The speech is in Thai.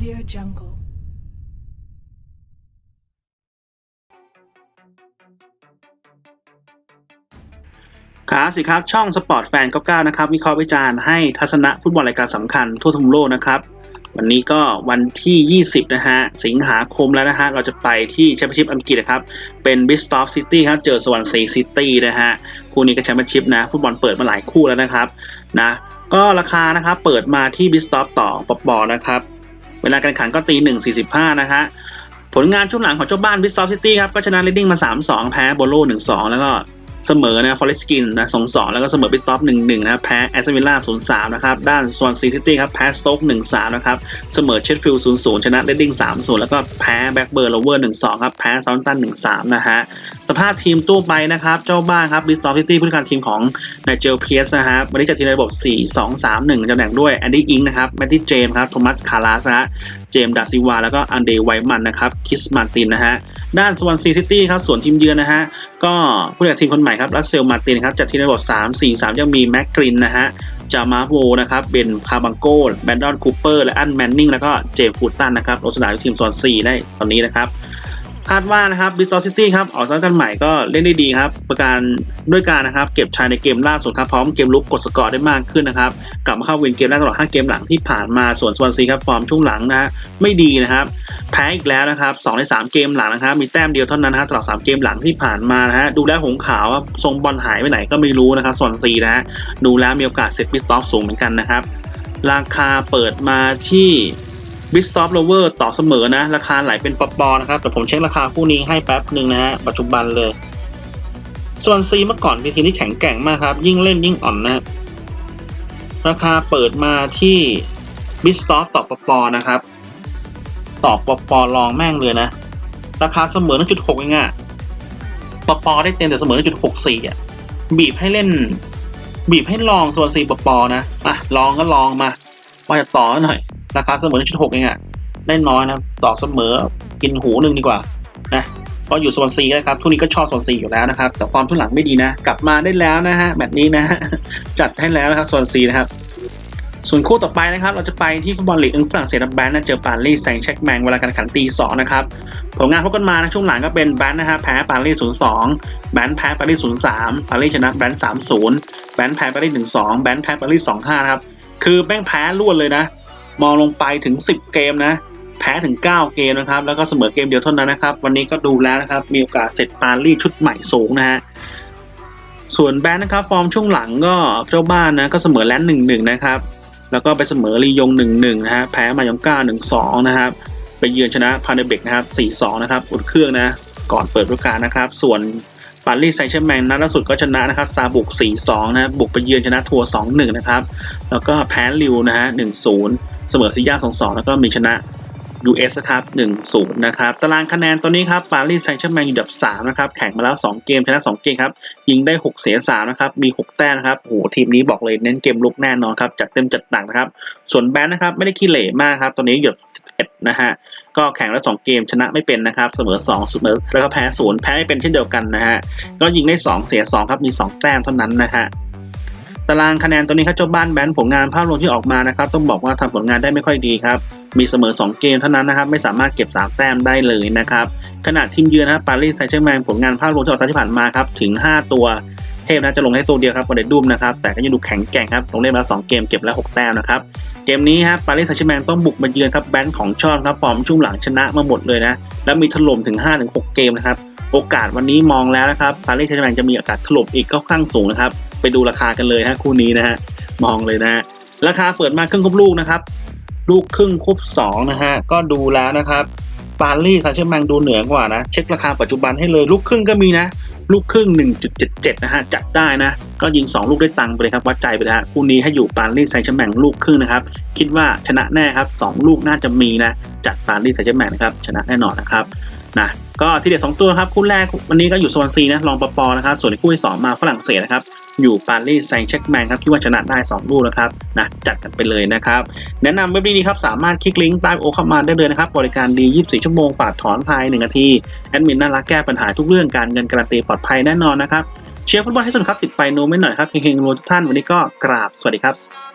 jungle. ครับสิครับ ช่องสปอร์ตแฟน99นะครับวิเคราะห์วิจารณ์ให้ทัศนะฟุตบอลรายการสำคัญทั่วทุกมุมโลกนะครับ วันนี้ก็วันที่ 20 นะฮะ สิงหาคมแล้วนะฮะ เราจะไปที่แชมเปี้ยนชิพอังกฤษนะครับ เป็นบิสตอฟซิตี้ครับ เจอสวรรค์ซีซิตี้นะฮะ คู่นี้ก็แชมเปี้ยนชิพนะ ฟุตบอลเปิดมาหลายคู่แล้วนะครับ นะก็ราคานะครับเปิดมาที่บิสตอฟต่อปปอนะครับ เวลาการแข่งขันก็ตี1.45นะฮะผลงานช่วงหลังของเจ้าบ้านบิสซอฟซิตี้ครับก็ชนะเรดดิ้งมา 3-2 แพ้โบโล1-2 แล้วก็ เสมอนะฟอเรสกินนะสองสองแล้วก็เสมอบิสต็อปหนึ่งหนึ่งนะครับแพ้แอสตันวิลล่าศูนย์สามนะครับ ด้านสวอนซีซิตี้ครับแพ้สโต๊กหนึ่งสามนะครับ เสมอเชดฟิลด์ศูนย์ศูนย์ชนะเรดดิ้งสามศูนย์แล้วก็แพ้แบ็กเบอร์โลเวอร์หนึ่งสองครับแพ้ซาวน์ตันหนึ่งสามนะฮะสภาพทีมตู้ไปนะครับ เจ้าบ้านครับบิสต็อปซิตี้ผู้จัดการทีมของนายเจลเพียสนะฮะวันนี้จัดทีมในระบบ 4 2 3 1ตำแหน่งด้วยแอนดี้อิงนะครับแมตตี้เจมส์ครับโทมัสคาร์ลาสฮะเจมส์ดาซิวา แล้วก็อันเดย์ไวมันนะครับคิสมาร์ตินนะฮะด้านสวอนซีซิตี้ครับส่วนทีมเยือนนะฮะก็ผู้จัดทีมคนใหม่ครับรัสเซลมาตินครับจากทีมในระบบ3 4 3 ยังมีแม็กกรินนะฮะจามาโวนะครับเบนคาบังโก้แบนดอนคูเปอร์และอันแมนนิงแล้วก็เจมฟูตันนะครับลงสนามทีมโซน4ได้ตอนนี้นะครับ คาดว่านะครับบิสตอซิตี้ครับออกสตาร์กันใหม่ก็เล่นได้ดีครับ ประการด้วยการนะครับเก็บชัยในเกมล่าสุดครับพร้อมเกมลุกกดสกอร์ได้มากขึ้นนะครับกลับมาเข้าวินเกมแรกตลอด 5 เกมหลังที่ผ่านมาส่วนสวนซีครับฟอร์มช่วงหลังนะฮะไม่ดีนะครับแพ้อีกแล้วนะครับ2ใน 3 เกมหลังนะครับมีแต้มเดียวเท่านั้นนะฮะตลอด 3 เกมหลังที่ผ่านมานะฮะดูแล้วหงขาวทรงบอลหายไปไหนก็ไม่รู้นะครับสวนซีนะฮะดูแล้วมีโอกาสเซตบิสตอฟสูงเหมือนกันนะครับราคาเปิดมาที่ บิสตอ p โลเวอร์ต่อเสมอนะ ราคาไหลเป็นปปอนะครับ แต่ผมเช็คราคาคู่นี้ให้แป๊บหนึ่งนะฮะ ปัจจุบันเลย ส่วนซีเมื่อก่อนเป็นทีมที่แข็งแกร่งมากครับ ยิ่งเล่นยิ่งอ่อนนะ ราคาเปิดมาที่บิสตอ p ต่อปปอนะครับ ต่อปปอลองแม่งเลยนะ ราคาเสมอ1.6เองอะปปอได้เต็มแต่เสมอ1.64อะบีบให้เล่น บีบให้ลองส่วนซีปปอนะอะลองก็ลองมาว่าจะต่อหน่อย ราคาเสมอ1.6เองอะได้น้อยนะต่อเสมอกินหูหนึ่งดีกว่านะก็อยู่โซนซีนะครับทุกนี้ก็ชอบโซนซีอยู่แล้วนะครับ แต่ความทุนหลังไม่ดีนะ กลับมาได้แล้วนะฮะแบบนี้นะจัดให้แล้วนะครับโซนซีนะครับส่วนคู่ต่อไปนะครับ เราจะไปที่ฟุตบอลลีกอังกฤษฝรั่งเศสแบนนะเจอปารีสแซงต์แชกแมงเวลาการแข่งขันตีสองนะครับผลงานพบกันมานะช่วงหลังก็เป็นแบนนะครับแพ้ปารีส0-2แบนแพ้ปารีส0-3ปารีสชนะแบน3-0แบนแพ้ปารีส1-2แบนแพ้ปารีส2-5นะครับคือแม่งแพ้รวดเลยนะ มองลงไปถึง 10 เกมนะ แพ้ถึง 9 เกมนะครับ แล้วก็เสมอเกมเดียวเท่านั้นนะครับ วันนี้ก็ดูแล้วนะครับ มีโอกาสเสร็จปารีสชุดใหม่สูงนะฮะส่วนแบนนะครับ ฟอร์มช่วงหลังก็เจ้าบ้านนะก็เสมอแลนด์หนึ่งหนึ่งนะครับ แล้วก็ไปเสมอลียงหนึ่งหนึ่งนะฮะแพ้มายองก้าหนึ่งสองนะครับ ไปเยือนชนะพาเนเบกนะครับสี่สองนะครับอุ่นเครื่องนะก่อนเปิดฤดูกาลนะครับ ส่วนปารีสแซงต์แชร์แมงนัดล่าสุดก็ชนะนะครับซาบุก 4-2 นะครับบุกไปเยือนชนะทัวร์ 2-1 นะครับ แล้วก็แพ้ลิวนะฮะ 1-0 เสมอซิย่า2-2แล้วก็มีชนะ US นะครับ1-0 นะครับ ตารางคะแนนตอนนี้ครับปารีสแซงต์แชร์แมงอยู่อันดับ 3 นะครับ แข่งมาแล้ว 2 เกม ชนะ 2 เกมครับ ยิงได้ 6 เสีย 3 นะครับ มี 6 แต้มนะครับโอ้โหทีมนี้บอกเลยเน้นเกมลุกแน่นอนครับ จัดเต็มจัดหนักนะครับ ส่วนแบนนะครับ ไม่ได้ขี้เหร่มากครับ ตอนนี้อยู่อันดับ11 นะฮะ ก็แข่งแล้ว 2 เกม ชนะไม่เป็นนะครับ เสมอ 2 เสมอ แล้วก็แพ้ 0 แพ้ไม่เป็นเช่นเดียวกันนะฮะ ก็ยิงได้ 2 เสีย 2 ครับ มี 2 แต้มเท่านั้นนะฮะ ตารางคะแนนตัวนี้ครับเจ้าบ้านแบนผลงานภาพรวมที่ออกมานะครับ ต้องบอกว่าทำผลงานได้ไม่ค่อยดีครับ มีเสมอ 2 เกมเท่านั้นนะครับ ไม่สามารถเก็บ 3 แต้มได้เลยนะครับขณะทีมเยือนนะปารีสแซงต์แชร์แมงผลงานภาพรวมที่ออกมาที่ผ่านมาครับถึง 5 ตัวเทพนะจะลงให้ตัวเดียวครับประเดดุมนะครับแต่ก็ยังดูแข็งแกร่งครับลงเล่นมา2เกมเก็บแล้ว6แต้มนะครับเกมนี้ครับปารีสแซงต์แชร์แมงต้องบุกมาเยือนครับแบนของชอนครับฟอร์มช่วงหลังชนะมาหมดเลยนะแล้วมีถล่มถึง5-6 เกมนะครับโอกาสวันนี้มองแล้วนะครับปารีสแซงต์แชร์แมงจะมีโอกาสถล่มอีกก็ค่อนข้างสูงนะครับ ไปดูราคากันเลยฮะคู่นี้นะฮะมองเลยนะฮะราคาเปิดมาครึ่งครบลูกนะครับ ลูกครึ่งครบสองนะฮะก็ดูแล้วนะครับปารีสซงต์แชร์แมงดูเหนือกว่านะเช็คราคาปัจจุบันให้เลยลูกครึ่งก็มีนะลูกครึ่ง 1.77 นะฮะ จัดได้นะ ก็ยิง 2 ลูกได้ตังค์ไปเลยครับ วัดใจไปนะฮะคู่นี้ให้อยู่ปารีสแซงต์แชแมงลูกครึ่งนะครับ คิดว่าชนะแน่ครับ 2 ลูกน่าจะมีนะ จัดปารีสแซงต์แชแมงนะครับ ชนะแน่นอนนะครับนะก็ที่เด็ด2ตัวครับ คู่แรกวันนี้ก็อยู่โซนซีนะ ลองปปอนะครับ ส่วนคู่ที่สองมาฝรั่งเศสนะครับ อยู่ปารีสแซงเช็กแมนครับคิดว่าชนะได้ 2 ลูกนะครับนะจัดกันไปเลยนะครับ แนะนำเว็บนี้ครับ สามารถคลิกลิงก์ใต้โอเข้ามาได้เลยนะครับ บริการดี 24 ชั่วโมงฝากถอนภาย 1 นาที แอดมินน่ารักแก้ปัญหาทุกเรื่องการเงินการันตีปลอดภัยแน่นอนนะครับเชียร์ฟุตบอลให้สนุกครับติดไปโน้มไม่หน่อยครับเฮงๆรวยทุกท่านวันนี้ก็กราบสวัสดีครับ